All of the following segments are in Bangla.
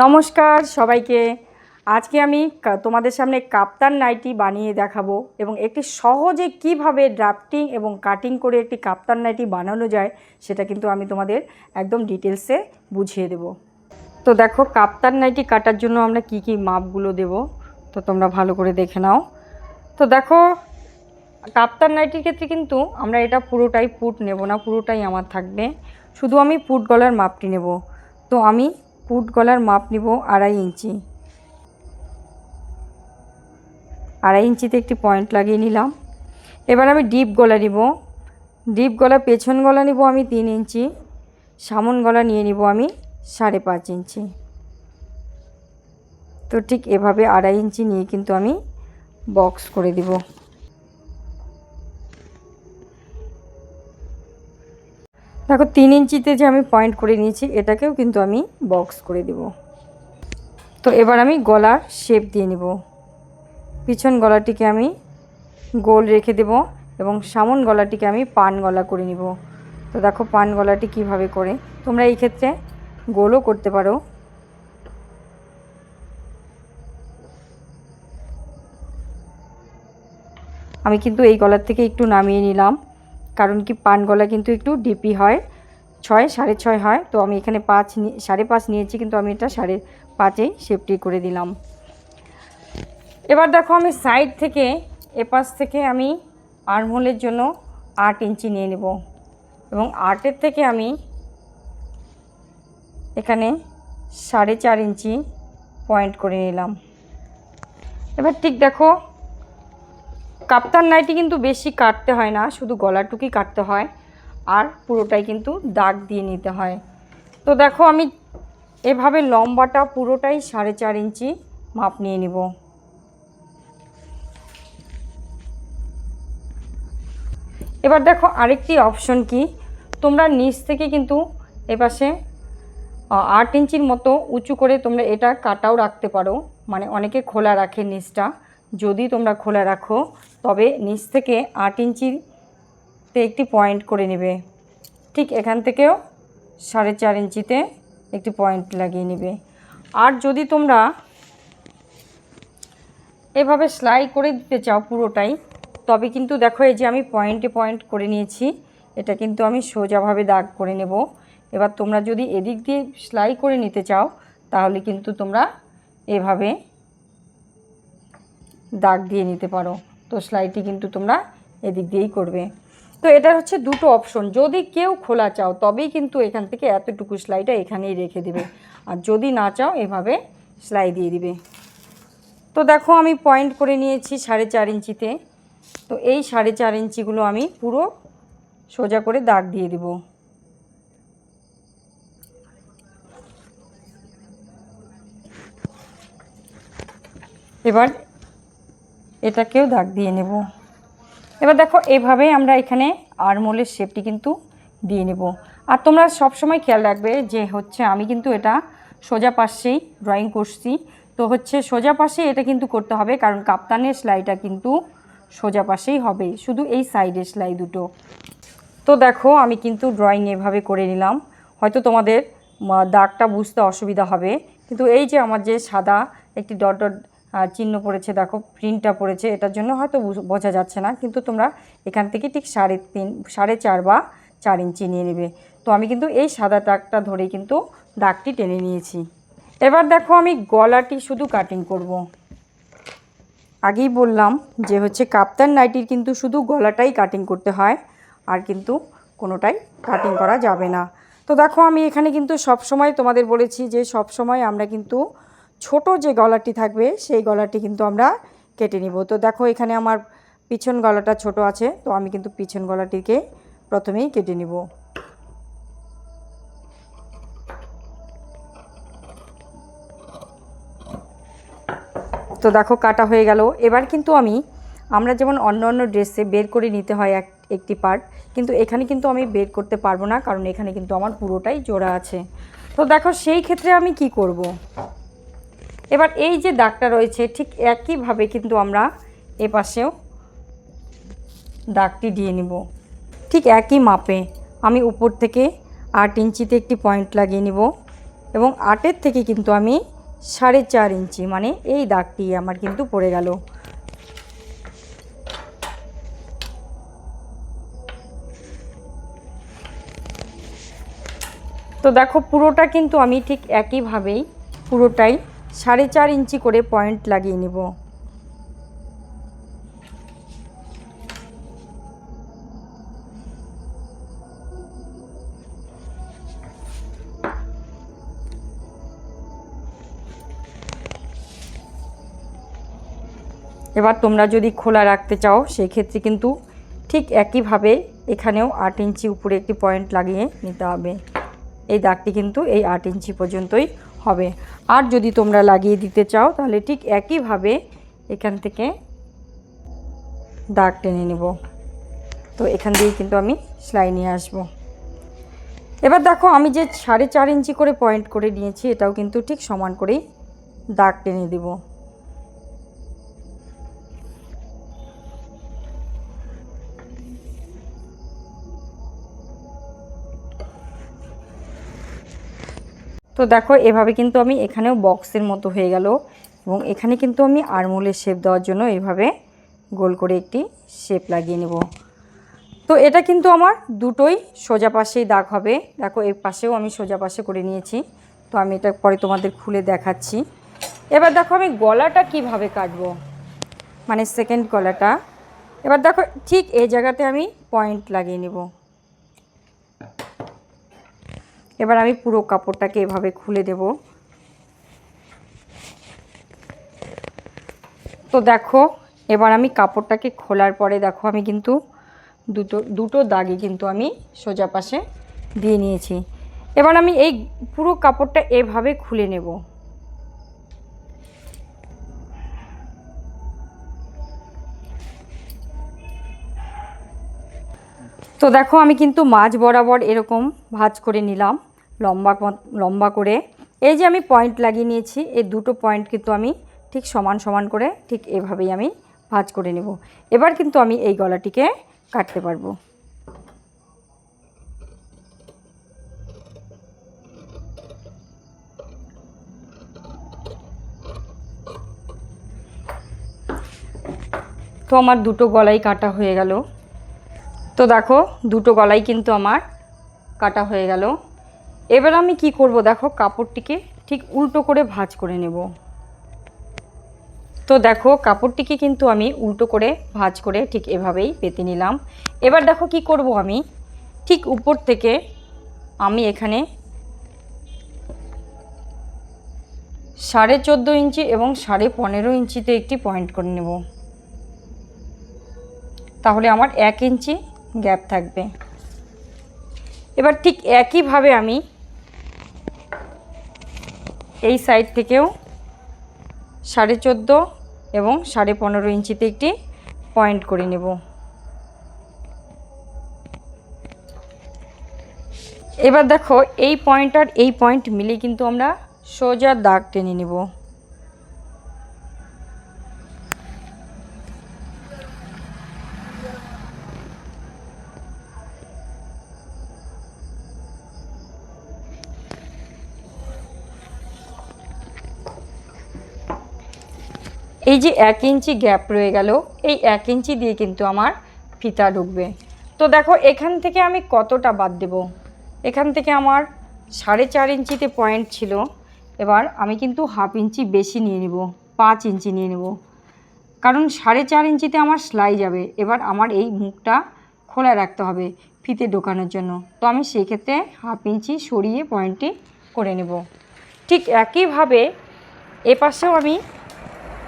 নমস্কার সবাইকে। আজকে আমি তোমাদের সামনে কাপ্তান নাইটি বানিয়ে দেখাবো এবং একটি সহজে কীভাবে ড্রাফটিং এবং কাটিং করে একটি কাপ্তান নাইটি বানানো যায়, সেটা কিন্তু আমি তোমাদের একদম ডিটেলসে বুঝিয়ে দেব। তো দেখো, কাপ্তান নাইটি কাটার জন্য আমরা কি কি মাপগুলো দেব, তো তোমরা ভালো করে দেখে নাও। তো দেখো, কাপ্তান নাইটির ক্ষেত্রে কিন্তু আমরা এটা পুরোটাই পুট নেব না, পুরোটাই আমার থাকবে। শুধু আমি পুট গলার মাপটি নেব। তো আমি পুট গলার মাপ নিব আড়াই ইঞ্চি। আড়াই ইঞ্চিতে একটি পয়েন্ট লাগিয়ে নিলাম। এবার আমি ডিপ গলা নিব। ডিপ গলা, পেছন গলা নিব আমি তিন ইঞ্চি। সামন গলা নিয়ে নিব আমি সাড়ে পাঁচ ইঞ্চি। তো ঠিক এভাবে আড়াই ইঞ্চি নিয়ে কিন্তু আমি বক্স করে দিব। দেখো তিন ইঞ্চিতে যে আমি পয়েন্ট করে নিয়েছি, এটাকেও কিন্তু আমি বক্স করে দিব। তো এবার আমি গলার শেপ দিয়ে নিব। পিছন গলাটিকে আমি গোল রেখে দেব এবং সামন গলাটিকে আমি পান গলা করে নিব। তো দেখো পান গলাটি কীভাবে করে। তোমরা এই ক্ষেত্রে গোলও করতে পারো। আমি কিন্তু এই গলার থেকে একটু নামিয়ে নিলাম, কারণ কি পান গলা কিন্তু একটু ডিপি হয়। ছয়, সাড়ে ছয় হয়। তো আমি এখানে পাঁচ সাড়ে পাঁচ নিয়েছি, কিন্তু আমি এটা সাড়ে পাঁচেই সেফটি করে দিলাম। এবার দেখো আমি সাইড থেকে, এপাশ থেকে আমি আর্মহোলের জন্য আট ইঞ্চি নিয়ে নেব। এবং আটের থেকে আমি এখানে সাড়ে চার ইঞ্চি পয়েন্ট করে নিলাম। এবার ঠিক দেখো, কাপ্তান নাইটি কিন্তু বেশি কাটতে হয় না, শুধু গলাটুকুই কাটতে হয়। আর পুরোটাই কিন্তু দাগ দিয়ে নিতে হয়। তো দেখো আমি এভাবে লম্বাটা পুরোটাই সাড়ে চার ইঞ্চি মাপ নিয়ে নিব। এবার দেখো আরেকটি অপশন কি? তোমরা নিচ থেকে কিন্তু এপাশে আট ইঞ্চির মতো উঁচু করে তোমরা এটা কাটাও রাখতে পারো। মানে অনেকে খোলা রাখে নিচটা। যদি তোমরা খোলা রাখো, তবে নিচ থেকে আট ইঞ্চিতে একটি পয়েন্ট করে নেবে। ঠিক এখান থেকেও সাড়ে চার ইঞ্চিতে একটি পয়েন্ট লাগিয়ে নেবে। আর যদি তোমরা এভাবে সেলাই করে দিতে চাও পুরোটাই, তবে কিন্তু দেখো এই যে আমি পয়েন্টে পয়েন্ট করে নিয়েছি, এটা কিন্তু আমি সোজাভাবে দাগ করে নেব। এবার তোমরা যদি এদিক দিয়ে সেলাই করে নিতে চাও, তাহলে কিন্তু তোমরা এভাবে দাগ দিয়ে নিতে পারো। তো সেলাইটি কিন্তু তোমরা এদিক দিয়েই করবে। তো এটা হচ্ছে দুটো অপশন যদি কেউ খোলা চাও, তবেই কিন্তু এখান থেকে এতটুকু সেলাইটা এখানেই রেখে দিবে। আর যদি না চাও, এভাবে সেলাই দিয়ে দিবে। তো দেখো, আমি পয়েন্ট করে নিয়েছি সাড়ে চার ইঞ্চিতে। তো এই সাড়ে চার ইঞ্চিগুলো আমি পুরো সোজা করে দাগ দিয়ে দিব। এবার এটাকেও দাগ দিয়ে নেব। এবার দেখো এভাবেই আমরা এখানে আরমোলের শেপটি কিন্তু দিয়ে নেব। আর তোমরা সব সময় খেয়াল রাখবে যে হচ্ছে আমি কিন্তু এটা সোজা পাশেই ড্রয়িং করছি। তো হচ্ছে সোজা পাশে এটা কিন্তু করতে হবে, কারণ কাপ্তানের সেলাইটা কিন্তু সোজা পাশেই হবে, শুধু এই সাইডের সেলাই দুটো। তো দেখো, আমি কিন্তু ড্রয়িং এভাবে করে নিলাম। হয়তো তোমাদের দাগটা বুঝতে অসুবিধা হবে, কিন্তু এই যে আমার যে সাদা একটি ডট ডট আহ, চিহ্ন পড়েছে দেখো প্রিন্টটা পড়েছে এটার জন্য হয়তো বুঝ- যাচ্ছে না কিন্তু তোমরা এখান থেকে ঠিক সাড়ে তিন সাড়ে চার বা চার ইঞ্চি নিয়ে নেবে। তো আমি কিন্তু এই সাদা দাগটা ধরেই কিন্তু দাগটি টেনে নিয়েছি। এবার দেখো আমি গলাটি শুধু কাটিং করব। আগেই বললাম যে হচ্ছে কাপ্তান নাইটির কিন্তু শুধু গলাটাই কাটিং করতে হয় আর কিন্তু কোনোটাই কাটিং করা যাবে না। তো দেখো আমি এখানে কিন্তু সব সময় তোমাদের বলেছি যে সব সময় আমরা কিন্তু ছোট যে গলাটি থাকবে, সেই গলাটি কিন্তু আমরা কেটে নিব। তো দেখো এখানে আমার পিছন গলাটা ছোট আছে, তো আমি কিন্তু পিছন গলাটিকে প্রথমেই কেটে নিব। তো দেখো কাটা হয়ে গেল। এবার কিন্তু আমি, আমরা যেমন অন্য অন্য ড্রেসে বের করে নিতে হয় এক, একটি পার্ট, কিন্তু এখানে কিন্তু আমি বের করতে পারব না, কারণ এখানে কিন্তু আমার পুরোটাই জোড়া আছে। তো দেখো সেই ক্ষেত্রে আমি কি করব। এবার এই যে দাগটা রয়েছে, ঠিক একইভাবে কিন্তু আমরা এ পাশেও দাগটি দিয়ে নিব। ঠিক একই মাপে আমি উপর থেকে আট ইঞ্চিতে একটি পয়েন্ট লাগিয়ে নিব এবং আটের থেকে কিন্তু আমি সাড়ে চার ইঞ্চি মানে এই দাগটি আমার কিন্তু পড়ে গেল। তো দেখো পুরোটা কিন্তু আমি ঠিক একইভাবেই পুরোটাই সাড়ে চার ইঞ্চি করে পয়েন্ট লাগিয়ে নেব। এবার তোমরা যদি খোলা রাখতে চাও সেই ক্ষেত্রে কিন্তু ঠিক একইভাবে এখানেও আট ইঞ্চি উপরে একটি পয়েন্ট লাগিয়ে নিতে হবে। এই দাগটি কিন্তু এই আট ইঞ্চি পর্যন্তই হবে। আর যদি তোমরা লাগিয়ে দিতে চাও, তাহলে ঠিক একইভাবে এখান থেকে দাগ টেনে নেব। তো এখান দিয়েই কিন্তু আমি সেলাই নিয়ে আসব। এবার দেখো, আমি যে সাড়ে চার ইঞ্চি করে পয়েন্ট করে নিয়েছি, এটাও কিন্তু ঠিক সমান করেই দাগ টেনে দেবো। তো দেখো, এভাবে কিন্তু আমি এখানেও বক্সের মতো হয়ে গেল এবং এখানে কিন্তু আমি আরমোলের শেপ দেওয়ার জন্য এভাবে গোল করে একটি শেপ লাগিয়ে নেব। তো এটা কিন্তু আমার দুটোই সোজা পাশেই দাগ হবে। দেখো, এর পাশেও আমি সোজা পাশে করে নিয়েছি। তো আমি এটা পরে তোমাদের খুলে দেখাচ্ছি। এবার দেখো, আমি গলাটা কীভাবে কাটবো? মানে সেকেন্ড গলাটা। এবার দেখো, ঠিক এই জায়গাতে আমি পয়েন্ট লাগিয়ে নেব। এবার আমি পুরো কাপড়টাকে এভাবে খুলে দেব। তো দেখো, এবার আমি কাপড়টাকে খোলার পরে দেখো, আমি কিন্তু দুটো দুটো দাগে কিন্তু আমি সোজা পাশে দিয়ে নিয়েছি। এবার আমি এই পুরো কাপড়টা এভাবে খুলে নেব। তো দেখো আমি কিন্তু মাছ বরাবর এরকম ভাঁজ করে নিলাম, লম্বা লম্বা করে। এই যে আমি পয়েন্ট লাগিয়ে নিয়েছি, এই দুটো পয়েন্ট কিন্তু আমি ঠিক সমান সমান করে ঠিক এভাবেই আমি ভাঁজ করে নেব। এবার কিন্তু আমি এই গলাটিকে কাটতে পারব। তো আমার দুটো গলাই কাটা হয়ে গেল। তো দেখো, দুটো গলাই কিন্তু আমার কাটা হয়ে গেল। এবার আমি কি করব দেখো, কাপড়টিকে ঠিক উল্টো করে ভাঁজ করে নেব। তো দেখো, কাপড়টিকে কিন্তু আমি উল্টো করে ভাঁজ করে ঠিক এভাবেই পেতে নিলাম। এবার দেখো কি করব আমি, ঠিক উপর থেকে আমি এখানে সাড়ে চোদ্দ ইঞ্চি এবং সাড়ে পনেরো ইঞ্চিতে একটি পয়েন্ট করে নেব। তাহলে আমার এক ইঞ্চি গ্যাপ থাকবে। এবার ঠিক একইভাবে আমি এই সাইড থেকেও সাড়ে চোদ্দ এবং সাড়ে পনেরো ইঞ্চিতে একটি পয়েন্ট করে নেব। এবার দেখো, এই পয়েন্ট আর এই পয়েন্ট মিলে কিন্তু আমরা সোজা দাগ টেনে নেব। যে এক ইঞ্চি গ্যাপ রয়ে গেল, এই এক ইঞ্চি দিয়ে কিন্তু আমার ফিতা ঢুকবে। তো দেখো, এখান থেকে আমি কতটা বাদ দেব? এখান থেকে আমার সাড়ে চার ইঞ্চিতে পয়েন্ট ছিল। এবার আমি কিন্তু হাফ ইঞ্চি বেশি নিয়ে নেব, পাঁচ ইঞ্চি নিয়ে নেব। কারণ সাড়ে চার ইঞ্চিতে আমার সেলাই যাবে, এবার আমার এই মুখটা খোলা রাখতে হবে ফিতে ঢোকানোর জন্য। তো আমি সেক্ষেত্রে হাফ ইঞ্চি সরিয়ে পয়েন্টটি করে নেব। ঠিক একইভাবে এপাশেও আমি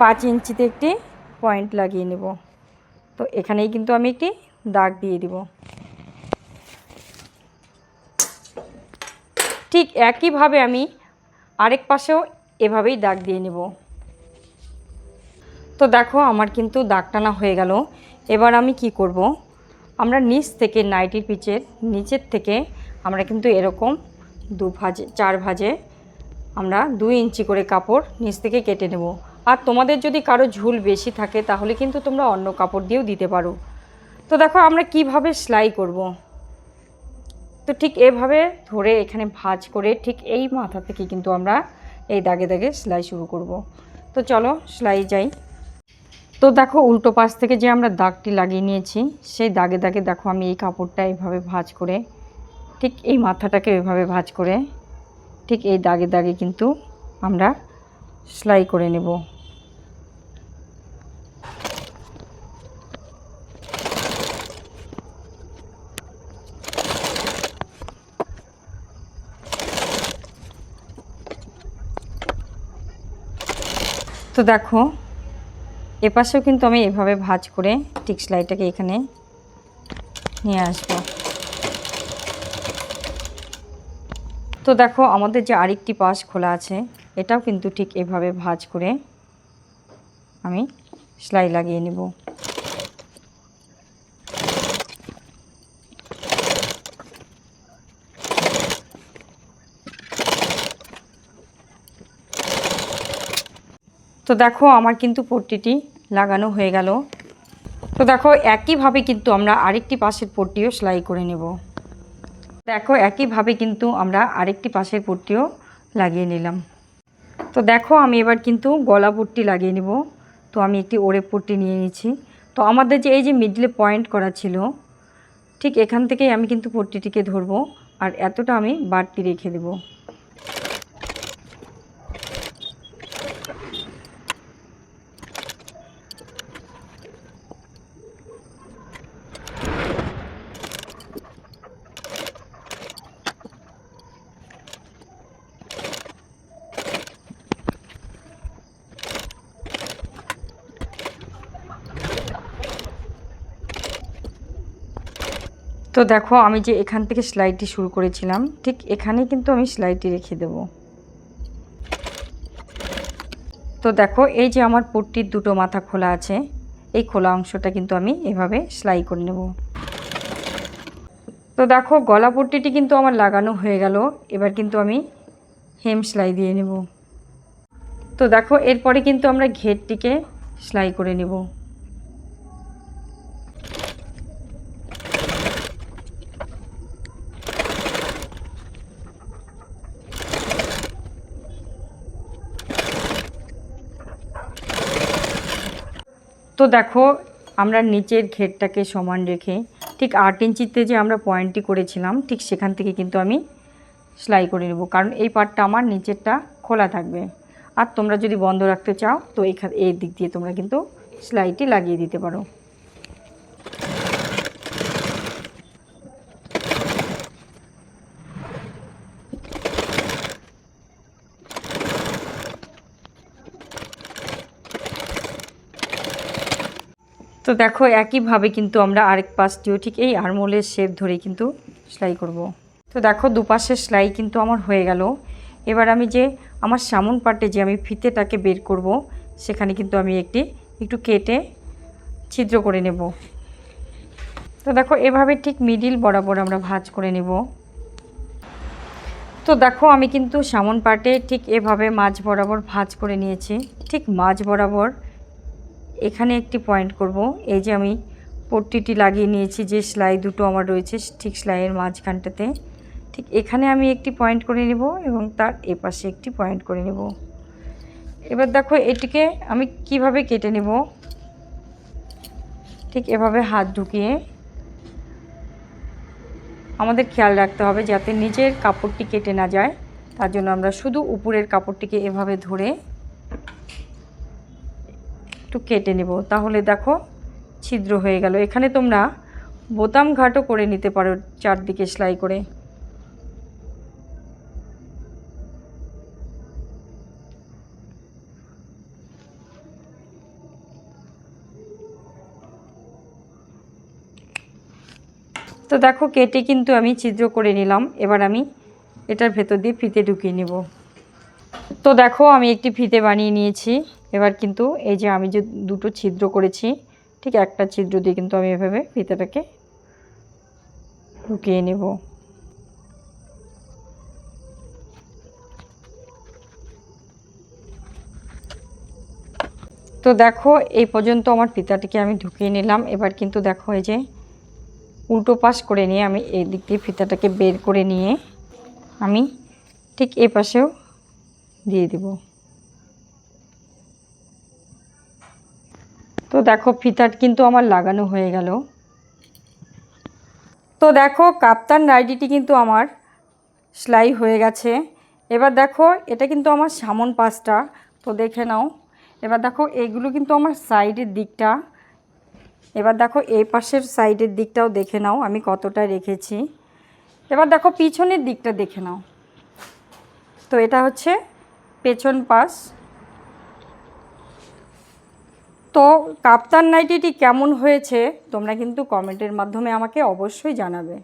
পাঁচ ইঞ্চিতে একটি পয়েন্ট লাগিয়ে নেব। তো এখানেই কিন্তু আমি একটি দাগ দিয়ে দিব। ঠিক একইভাবে আমি আরেক পাশেও এভাবেই দাগ দিয়ে নেব। তো দেখো আমার কিন্তু দাগ টানা হয়ে গেল। এবার আমি কি করব? আমরা নিচ থেকে নাইটির পিচের নিচের থেকে আমরা কিন্তু এরকম দু ভাজে চার ভাজে আমরা দুই ইঞ্চি করে কাপড় নিচ থেকে কেটে নেব। আর তোমাদের যদি কারও ঝুল বেশি থাকে, তাহলে কিন্তু তোমরা অন্য কাপড় দিয়েও দিতে পারো। তো দেখো, আমরা কীভাবে সেলাই করব? তো ঠিক এভাবে ধরে এখানে ভাজ করে ঠিক এই মাথা থেকে কিন্তু আমরা এই দাগে দাগে সেলাই শুরু করব। তো চলো, সেলাই যাই। তো দেখো, উল্টো পাশ থেকে যে আমরা দাগটি লাগিয়ে নিয়েছি, সেই দাগে দাগে দেখো আমি এই কাপড়টা এইভাবে ভাজ করে, ঠিক এই মাথাটাকে এভাবে ভাজ করে, ঠিক এই দাগে দাগে কিন্তু আমরা সেলাই করে নেব। তো দেখো, এপাশেও কিন্তু আমি এভাবে ভাজ করে টিক সেলাইটাকে এখানে নিয়ে আসব। তো দেখো, আমাদের যে আরেকটি পাশ খোলা আছে, এটাও কিন্তু ঠিক এভাবে ভাজ করে আমি সেলাই লাগিয়ে নেব। তো দেখো আমার কিন্তু পট্টিটি লাগানো হয়ে গেল। তো দেখো একইভাবে কিন্তু আমরা আরেকটি পাশের পট্টিও সেলাই করে নেব। দেখো একইভাবে কিন্তু আমরা আরেকটি পাশের পট্টিও লাগিয়ে নিলাম। তো দেখো আমি এবার কিন্তু গলা পট্টি লাগিয়ে নেব। তো আমি একটি ওরে পট্টি নিয়ে নিচ্ছি। তো আমাদের যে এই যে মিডলে পয়েন্ট করা ছিল, ঠিক এখান থেকেই আমি কিন্তু পট্টিটিকে ধরবো আর এতটা আমি বাড়তি রেখে দেবো। তো দেখো, আমি যে এখান থেকে সেলাইটি শুরু করেছিলাম, ঠিক এখানে কিন্তু আমি সেলাইটি রেখে দেব। তো দেখো, এই যে আমার পট্টির দুটো মাথা খোলা আছে, এই খোলা অংশটা কিন্তু আমি এভাবে সেলাই করে নেব। তো দেখো, গলা পট্টিটি কিন্তু আমার লাগানো হয়ে গেল, এবার কিন্তু আমি হেম সেলাই দিয়ে নেব। তো দেখো, এরপরে কিন্তু আমরা ঘেরটিকে সেলাই করে নেব। দেখো, আমরা নিচের ঘেরটাকে সমান রেখে, ঠিক আট ইঞ্চিতে যে আমরা পয়েন্টটি করেছিলাম, ঠিক সেখান থেকে কিন্তু আমি সেলাই করে নেব। কারণ এই পার্টটা আমার নিচেরটা খোলা থাকবে। আর তোমরা যদি বন্ধ রাখতে চাও, তো এই দিক দিয়ে তোমরা কিন্তু সেলাইটি লাগিয়ে দিতে পারো। তো দেখো, একইভাবে কিন্তু আমরা আরেক পাশটিও ঠিক এই আরমোলের শেপ ধরে কিন্তু সেলাই করব। তো দেখো, দুপাশের সেলাই কিন্তু আমার হয়ে গেল। এবার আমি যে আমার সামন পাটে যে আমি ফিতেটাকে বের করব, সেখানে কিন্তু আমি একটি, একটু কেটে ছিদ্র করে নেব। তো দেখো, এভাবে ঠিক মিডিল বরাবর আমরা ভাঁজ করে নেব। তো দেখো, আমি কিন্তু সামন পাটে ঠিক এভাবে মাছ বরাবর ভাঁজ করে নিয়েছি। ঠিক মাছ বরাবর এখানে একটি পয়েন্ট করব। এই যে আমি পট্টিটি লাগিয়ে নিয়েছি, যে সেলাই দুটো আমার রয়েছে ঠিক সেলাইয়ের মাঝখানটাতে। ঠিক এখানে আমি একটি পয়েন্ট করে নেব এবং তার এপাশে একটি পয়েন্ট করে নেব। এবার দেখো এটিকে আমি কীভাবে কেটে নেব। ঠিক এভাবে হাত ঢুকিয়ে আমাদের খেয়াল রাখতে হবে যাতে নিজের কাপড়টি কেটে না যায়। তার জন্য আমরা শুধু উপরের কাপড়টিকে এভাবে ধরে একটু কেটে নেব। তাহলে দেখো, ছিদ্র হয়ে গেল। এখানে তোমরা বোতাম ঘাটও করে নিতে পারো চারদিকে সেলাই করে। তো দেখো, কেটে কিন্তু আমি ছিদ্র করে নিলাম। এবার আমি এটার ভেতর দিয়ে ফিতে ঢুকিয়ে নেব। তো দেখো, আমি একটি ফিতে বানিয়ে নিয়েছি। এবার কিন্তু এই যে আমি যে দুটো ছিদ্র করেছি, ঠিক একটা ছিদ্র দিয়ে কিন্তু আমি এভাবে ফিতাটাকে ঢুকিয়ে নেব। তো দেখো, এই পর্যন্ত আমার ফিতাটিকে আমি ঢুকিয়ে নিলাম। এবার কিন্তু দেখো এই যে উল্টো পাশ করে নিয়ে আমি এই দিক দিয়ে ফিতাটাকে বের করে নিয়ে আমি ঠিক এ পাশেও দিয়ে দিব। তো দেখো ফিতাট কিন্তু আমার লাগানো হয়ে গেল। তো দেখো কাপ্তান নাইটিটি কিন্তু আমার সেলাই হয়ে গেছে। এবার দেখো এটা কিন্তু আমার সামন পাশটা তো দেখে নাও। এবার দেখো এইগুলো কিন্তু আমার সাইডের দিকটা। এবার দেখো এই পাশের সাইডের দিকটাও দেখে নাও, আমি কতটা রেখেছি। এবার দেখো পিছনের দিকটা দেখে নাও। তো এটা হচ্ছে পেছন পাশ। তো কাপ্তান নাইটিটি কেমন হয়েছে তোমরা কিন্তু কমেন্টের মাধ্যমে আমাকে অবশ্যই জানাবে।